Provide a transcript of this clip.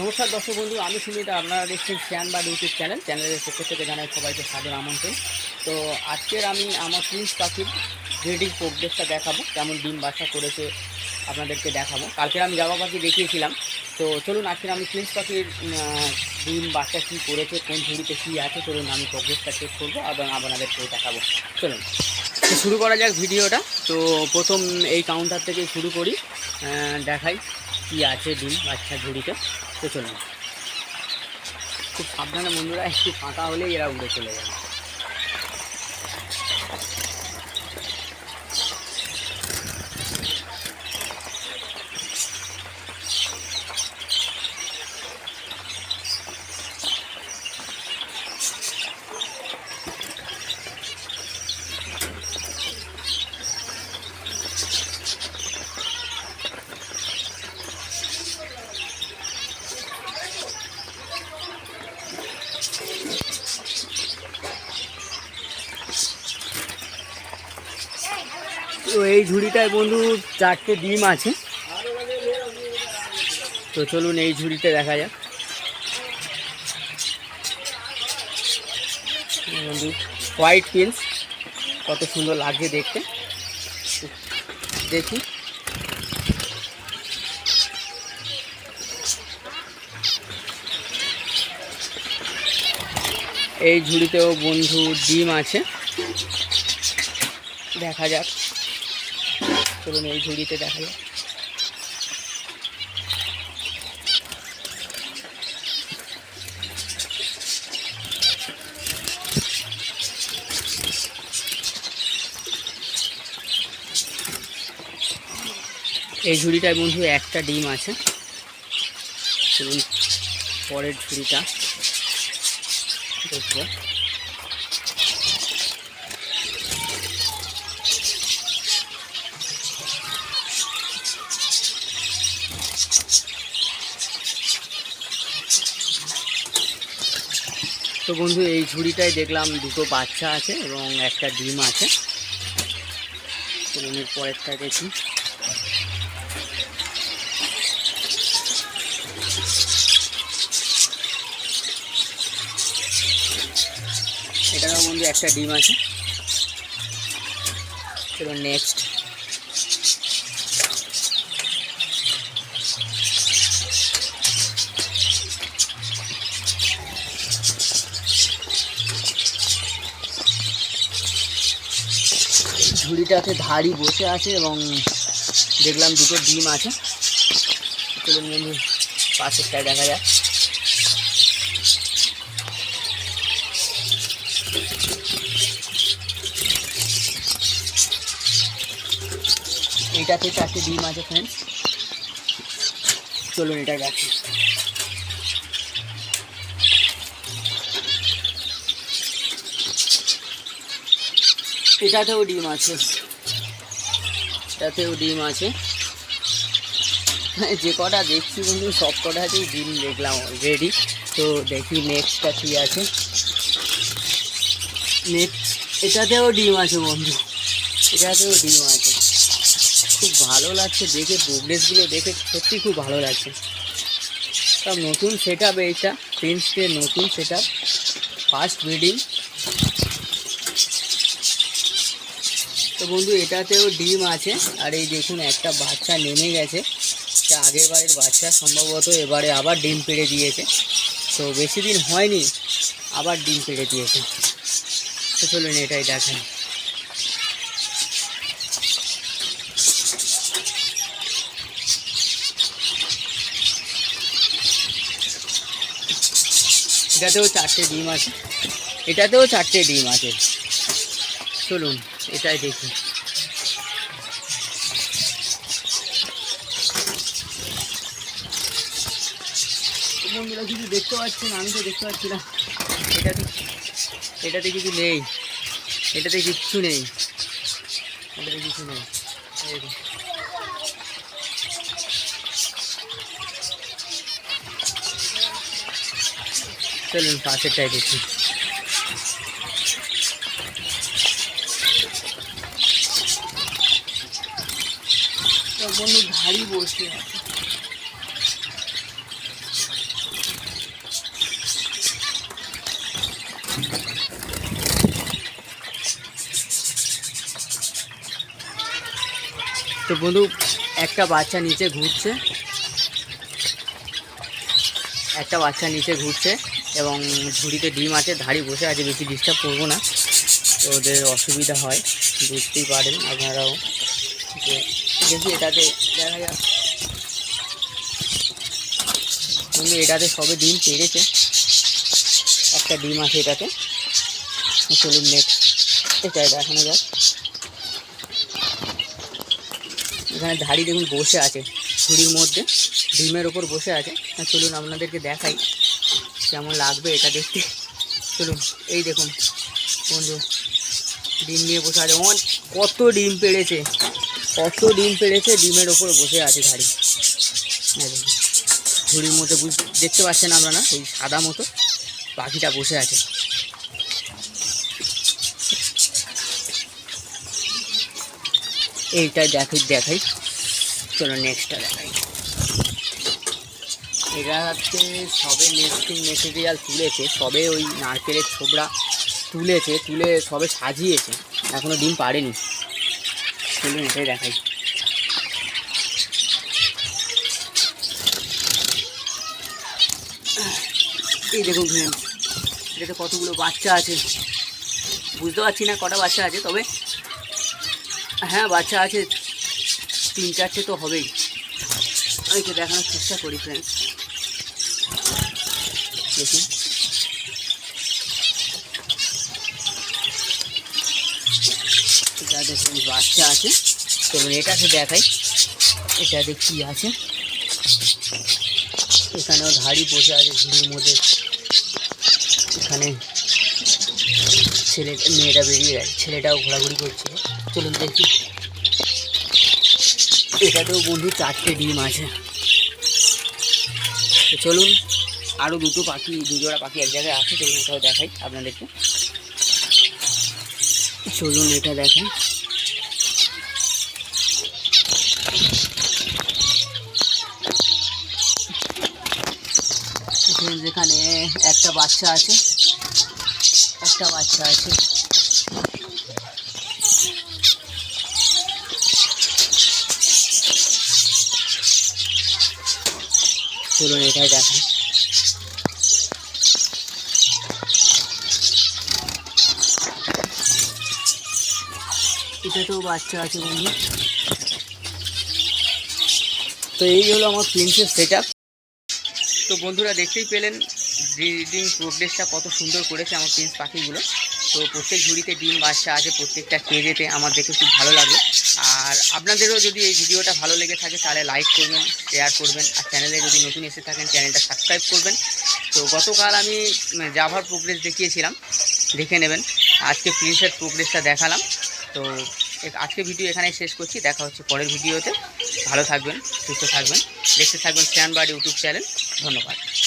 নমস্কার দর্শক বন্ধু, আমি সুমিতা, আপনারা দেখছেন শ্যান বা ইউটিউব চ্যানেল। চ্যানেলের পক্ষ থেকে জানাই সবাইকে সাদর আমন্ত্রণ। তো আজকের আমি আমার প্রিন্স পাখির ব্রিডিং প্রোগ্রেসটা দেখাবো, কেমন ডিম বাসা করেছে আপনাদেরকে দেখাবো। কালকে আমি জামা পাখি দেখিয়েছিলাম। তো চলুন আজকে আমি প্রিন্স পাখির ডিম বাচ্চা কী করেছে, কোন ঝুড়িতে কী আছে, চলুন আমি প্রোগ্রেসটা চেক করব এবং আপনাদেরকে দেখাবো। চলুন শুরু করা যাক ভিডিওটা। তো প্রথম এই কাউন্টার থেকে শুরু করি দেখাই কী আছে ডিম বাচ্চা ঝুড়িতে। তো চলুন খুব সাবধানে বন্ধুরা একটু ফাঁকা হলেই এরা উড়ে চলে যাবে তো এই ঝুড়িটায় বন্ধু চারটে ডিম আছে। তো চলুন এই ঝুড়িতে দেখা যাক। বন্ধু হোয়াইট পিন্স কত সুন্দর লাগছে দেখতে। দেখি। এই ঝুড়িতেও বন্ধু ডিম আছে। দেখা যাক। চলুন এই ঝুড়িতে দেখা যাক। এই ঝুড়িটায় বন্ধু একটা ডিম আছে। চলুন পরের ঝুড়িটা। দেখব। তো বন্ধু, এই ঝুড়িটায় দেখলাম দুটো বাচ্চা আছে এবং একটা ডিম আছে। চলুন এর পরেরটা দেখি। এটারও একটা ডিম আছে। চলুন নেক্সট ঝুড়িটাতে ধাড়ি বসে আছে এবং দেখলাম দুটো ডিম আছে। চলুন বন্ধু পাশেরটায় দেখা যাক। এটাতে চারটে ডিম আছে ফ্রেন্ডস চলুন এটা দেখি। এটাতেও ডিম আছে। এটাতেও ডিম আছে। যে কটা দেখছি বন্ধু, সব কটাতেই ডিম দেখলাম অলরেডি তো দেখি নেক্সটটা কী আছে। নেক্সট এটাতেও ডিম আছে বন্ধু। এটাতেও ডিম আছে। ভালো লাগছে দেখে প্রোগ্রেসগুলো দেখে সত্যি খুব ভালো লাগছে। সব নতুন সেট আপ এইটা প্রিন্সকে নতুন সেট আপ ফার্স্ট ব্রিডিং তো বন্ধু, এটাতেও ডিম আছে, আর এই দেখুন একটা বাচ্চা নেমে গেছে। এটা আগের বারের বাচ্চা, সম্ভবত এবারে আবার ডিম পেড়ে দিয়েছে। তো বেশি দিন হয়নি, আবার ডিম পেড়ে দিয়েছে। তো চলুন এটাই দেখেন এটাতেও চারটে ডিম আছে। এটাতেও চারটে ডিম আছে। চলুন, এটাই দেখি। কিছু দেখতে পাচ্ছেন? আমি তো দেখতে পাচ্ছি না। এটাতে এটাতে কিছু নেই। এটাতে কিচ্ছু নেই। এটাতে কিছু নেই। চলুন পাশেরটাই দেখি। বন্ধু বসে তো বন্ধু একটা বাচ্চা নিচে ঘুরছে। একটা বাচ্চা নিচে ঘুরছে। এবং ঝুড়িতে ডিম আছে, ধাড়ি বসে আছে, বেশি ডিস্টার্ব করব না। তো ওদের অসুবিধা হয়, বুঝতেই পারেন আপনারাও। যে দেখি এটাতে দেখা যাক। বন্ধু, এটাতে সবে ডিম পেড়েছে একটা ডিম আছে এটাতে। চলুন নেক্সট এটাই দেখানো যাক। এখানে ধাড়ি দেখুন বসে আছে, ঝুড়ির মধ্যে। ডিমের ওপর বসে আছে। চলুন আপনাদেরকে দেখাই। কেমন লাগবে এটা দেখতে। চলুন, এই দেখুন, বন্ধু, ডিম নিয়ে বসে আছে। অন, কত ডিম পেড়েছে, কত ডিম পেড়েছে ডিমের ওপর বসে আছে দেখুন। ঝুড়ির মধ্যে বুঝ, দেখতে পাচ্ছেন আমরা না এই সাদা মতো পাখিটা বসে আছে। এইটা দেখাই দেখাই, চলো নেক্সটটা দেখাই। এটা হচ্ছে সবে নেক্সটিং মেটেরিয়াল তুলেছে, সবে ওই নারকেলের ছোবড়া তুলেছে, তুলে সবে সাজিয়েছে। এখনও ডিম পারেনি চলুন এটাই দেখাই। এই দেখুন ফ্রেন্ড এটাতে কতগুলো বাচ্চা আছে। বুঝতে পারছি না কটা বাচ্চা আছে, তবে হ্যাঁ বাচ্চা আছে। তিন চারটে তো হবেই। আমি দেখানোর চেষ্টা করি ফ্রেন্ডস দেখুন এটাতে বাচ্চা আছে, চলুন এটাকে দেখাই। এটাতে কি আছে? এখানেও ধাড়ি বসে আছে ঝুড়ির মধ্যে। এখানে ছেলে, মেয়েটা বেরিয়ে গেছে। ছেলেটাও ঘোরাঘুরি করছিল চলুন দেখি। এটাতেও বন্ধু চারটে ডিম আছে। চলুন আরও দুটো পাখি, দুজোড়া পাখি এক জায়গায় আছে, চলুন এটাও দেখাই আপনাদেরকে। চলুন এটা দেখাই। যেখানে একটা বাচ্চা আছে, একটা বাচ্চা আছে। চলুন এটাই দেখাই। এটাতেও বাচ্চা আছে বন্ধু। তো এই হলো আমার প্রিন্সের সেট তো বন্ধুরা দেখতেই পেলেন ব্রিডিং প্রোগ্রেসটা কত সুন্দর করেছে আমার প্রিন্স পাখিগুলো। তো প্রত্যেক ঝুড়িতে ডিম, বাচ্চা আছে, প্রত্যেকটা কেজেতে আমার দেখে খুব ভালো লাগে। আর আপনাদেরও যদি এই ভিডিওটা ভালো লেগে থাকে, তাহলে লাইক করবেন শেয়ার করবেন, আর চ্যানেলে যদি নতুন এসে থাকেন চ্যানেলটা সাবস্ক্রাইব করবেন। তো গতকাল আমি জাভার প্রোগ্রেস দেখিয়েছিলাম। দেখে নেবেন। আজকে প্রিন্সের প্রোগ্রেসটা দেখালাম। তো আজকে ভিডিও এখানে শেষ করছি। দেখা হচ্ছে পরের ভিডিওতে। ভালো থাকবেন, সুস্থ থাকবেন। দেখতে থাকবেন শ্যানবাড়ি ইউটিউব চ্যানেল। ধন্যবাদ।